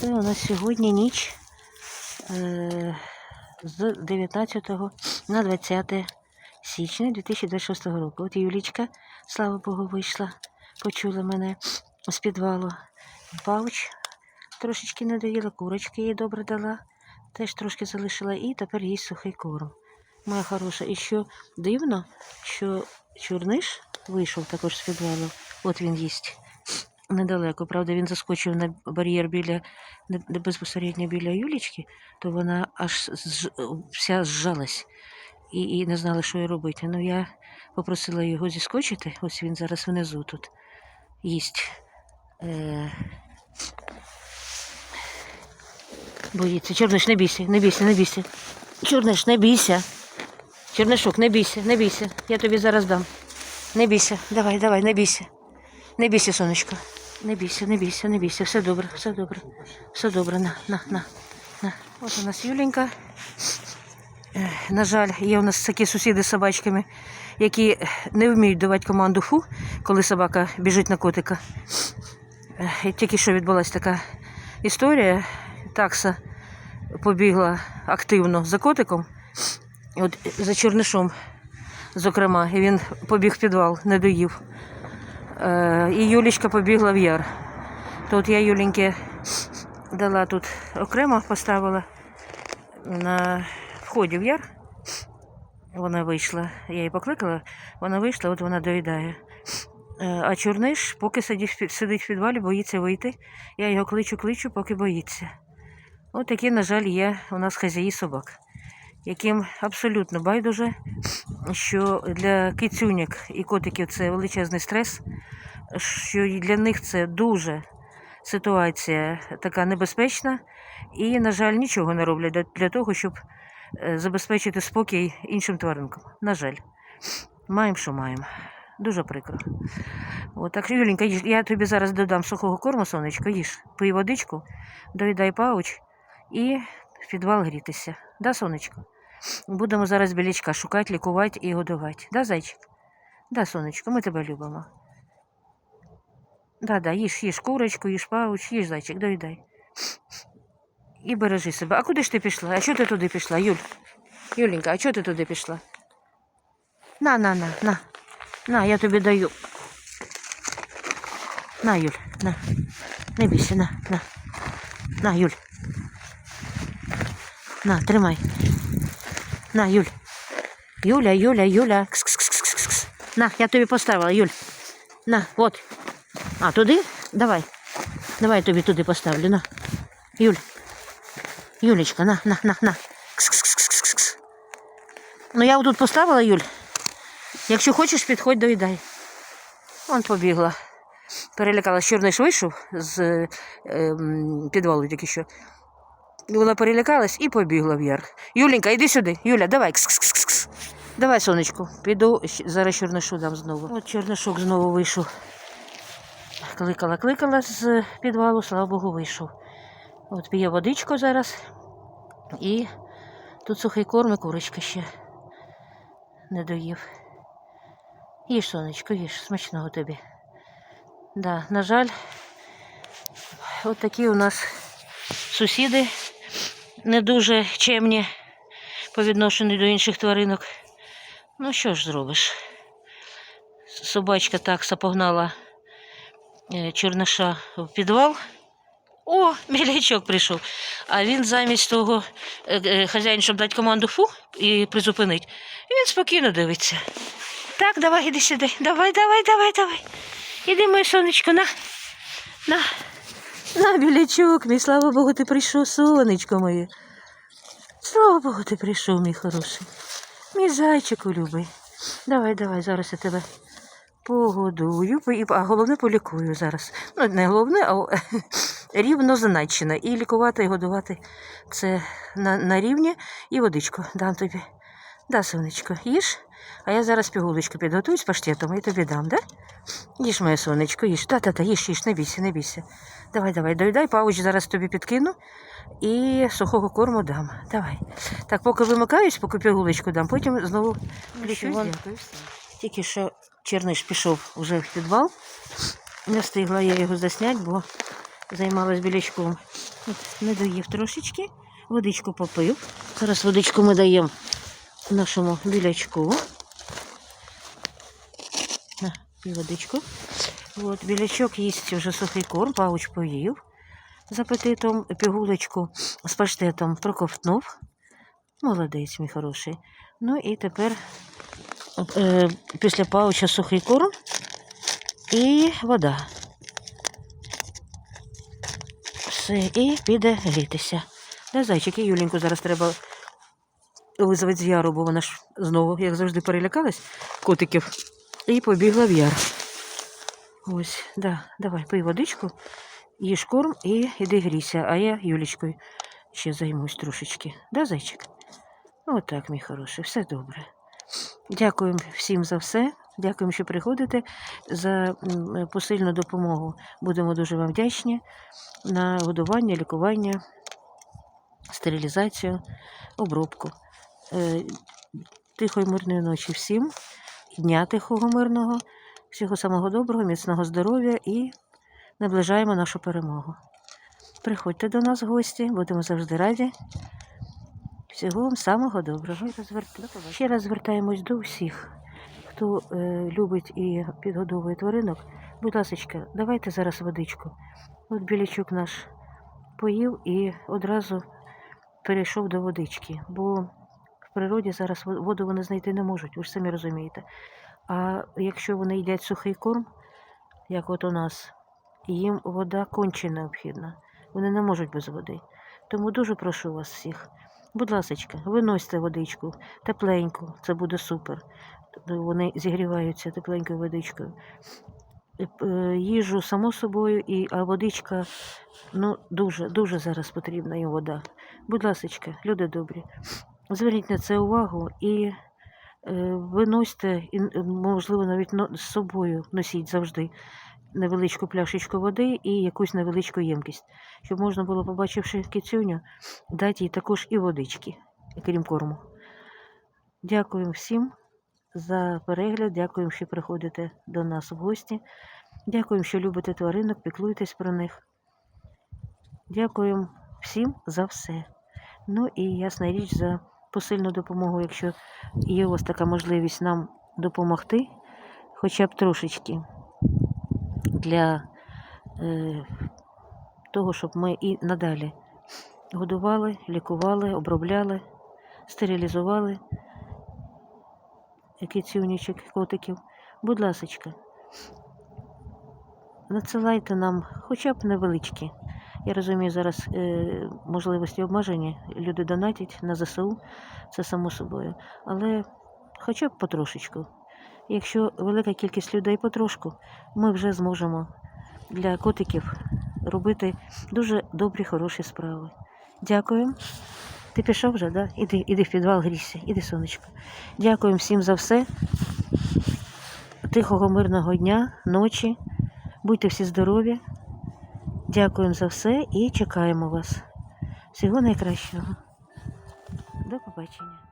Це у нас сьогодні ніч е, з 19 на 20 січня 2026 року. От Юлічка, слава Богу, вийшла, почула мене з підвалу. Пауч трошечки не доїла, курочки їй добре дала, теж трошки залишила і тепер їсть сухий корм. Моя хороша. І що дивно, що чорниш вийшов також з підвалу. От він їсть недалеко. Правда, він заскочив на бар'єр біля безпосередньо біля Юлічки, то вона аж вся зжалась і, і не знала, що їй робити. Ну я попросила його зіскочити. Ось він зараз внизу тут їсть. Е... Боїться. Чорниш, не бійся, не бійся, не бійся. Чорниш, не бійся. Чорнишок, не бійся, не бійся. Я тобі зараз дам. Не бійся. Давай, давай, не бійся. Не бійся, сонечко. Не бійся, не бійся, не бійся. Все добре, все добре. Все добре. На, на, на. на. От у нас Юленька. На жаль, є у нас такі сусіди з собачками, які не вміють давати команду фу, коли собака біжить на котика. І тільки що відбулася така історія. Такса побігла активно за котиком, от за чорнишом, зокрема, і він побіг в підвал, не доїв. Е, і Юлічка побігла в яр. То от я Юленьке дала тут окремо, поставила на вході в яр. Вона вийшла, я її покликала, вона вийшла, от вона доїдає. Е, А чорниш, поки сидить, в підвалі, боїться вийти. Я його кличу, кличу, поки боїться. От такі, на жаль, є у нас хазяї собак, яким абсолютно байдуже, що для кицюняк і котиків це величезний стрес, що для них це дуже ситуація така небезпечна, і, на жаль, нічого не роблять для- того, щоб е, забезпечити спокій іншим тваринкам. На жаль, маємо, що маємо. Дуже прикро. От так, Юленька, я тобі зараз додам сухого корму, сонечко, їж, пий водичку, доїдай пауч і в підвал грітися. Да, сонечко? Будемо зараз білячка шукати, лікувати і годувати. Да, зайчик? Да, сонечко, ми тебе любимо. Да, да, їж, їж курочку, їж пауч, їж зайчик, доїдай. І бережи себе. А куди ж ти пішла? А чого ти туди пішла, Юль? Юленька, а чого ти туди пішла? На, на, на, на. На, я тобі даю. На, Юль, на. Не бійся, на, на. На, Юль. На, тримай. На, Юль. Юля, Юля, Юля. Кс -кс -кс -кс -кс. На, я тобі поставила, Юль. На, от. А, туди? Давай. Давай я тобі туди поставлю, на. Юль. Юлечка, на, на, на, на. Кс -кс -кс -кс -кс. Ну я тут поставила, Юль. Якщо хочеш, підходь, доїдай. Вон побігла. Перелякалась, чорний вийшов з е, підвалу тільки що. Вона перелякалась і побігла в яр. Юленька, йди сюди. Юля, давай. Кс -кс -кс -кс. Давай, сонечко, піду, зараз чорношу дам знову. От чорношок знову вийшов. Кликала, кликала з підвалу, слава Богу, вийшов. От п'є водичку зараз. І тут сухий корм і курочка ще не доїв. Їж, сонечко, їж, смачного тобі. Да, на жаль, от такі у нас сусіди не дуже чемні по відношенню до інших тваринок. Ну що ж зробиш? Собачка такса погнала е, чорниша в підвал. О, білячок прийшов. А він замість того, е, е, хазяїн, щоб дати команду фу і призупинити, він спокійно дивиться. Так, давай, іди сюди. Давай, давай, давай, давай. Іди, моє сонечко, на. На. На, білячок, мій, слава Богу, ти прийшов, сонечко моє. Слава Богу, ти прийшов, мій хороший. Мій зайчику любий. Давай, давай, зараз я тебе погодую, а головне полікую зараз. Ну, не головне, а рівнозначно. І лікувати, і годувати це на, на рівні і водичку дам тобі. Да, сонечко, їж, а я зараз пігулочку підготую з паштетом і тобі дам, да? Їж, моє сонечко, їж. Та-та-та, їж, їж, не бійся, не бійся. Давай, давай, доїдай, пауч зараз тобі підкину і сухого корму дам. Давай. Так, поки вимикаюсь, поки пігулочку дам, потім знову включусь. вон. Тільки що черниш пішов вже в підвал. Не встигла я його засняти, бо займалась білячком. Не доїв трошечки, водичку попив. Зараз водичку ми даємо нашому білячку. На, пій водичку. От, білячок їсть вже сухий корм, пауч поїв з апетитом, пігулечку з паштетом проковтнув. Молодець, мій хороший. Ну і тепер е, після пауча сухий корм і вода. Все, і піде грітися. Да, зайчики, Юленьку зараз треба визвати з яру, бо вона ж знову, як завжди, перелякалась котиків і побігла в яр. Ось, да, давай, пий водичку, їж корм і іди грійся, а я Юлічкою ще займусь трошечки. Да, зайчик? Отак, мій хороший, все добре. Дякуємо всім за все. Дякуємо, що приходите за посильну допомогу. Будемо дуже вам вдячні на годування, лікування, стерилізацію, обробку. Е, Тихої мирної ночі всім, дня тихого мирного, всього самого доброго, міцного здоров'я і наближаємо нашу перемогу. Приходьте до нас в гості, будемо завжди раді. Всього вам самого доброго. Ще раз звертаємось до всіх, хто е, любить і підгодовує тваринок. Будь ласка, давайте зараз водичку. От білячок наш поїв і одразу перейшов до водички, бо в природі зараз воду вони знайти не можуть, ви ж самі розумієте. А якщо вони їдять сухий корм, як от у нас, їм вода конче необхідна. Вони не можуть без води. Тому дуже прошу вас всіх. Будь ласка, виносьте водичку тепленьку, це буде супер. Вони зігріваються тепленькою водичкою. Е, Їжу само собою, і, а водичка ну, дуже, дуже зараз потрібна їм вода. Будь ласка, люди добрі, зверніть на це увагу і е, виносьте, і, можливо, навіть з собою носіть завжди невеличку пляшечку води і якусь невеличку ємкість, щоб можна було, побачивши кицюню, дати їй також і водички, крім корму. Дякуємо всім за перегляд, дякуємо, що приходите до нас в гості. Дякуємо, що любите тваринок, піклуєтесь про них. Дякуємо всім за все. Ну і ясна річ за посильну допомогу, якщо є у вас така можливість нам допомогти, хоча б трошечки для е, того, щоб ми і надалі годували, лікували, обробляли, стерилізували кицюнічок, котиків. Будь ласочка, надсилайте нам хоча б невеличкі. Я розумію, зараз е, можливості обмежені, люди донатять на ЗСУ, це само собою. Але хоча б потрошечку. Якщо велика кількість людей потрошку, ми вже зможемо для котиків робити дуже добрі, хороші справи. Дякую. Ти пішов вже, да? Іди, іди в підвал грійся, іди, сонечко. Дякую всім за все. Тихого, мирного дня, ночі. Будьте всі здорові. Дякуємо за все і чекаємо вас. Всього найкращого. До побачення.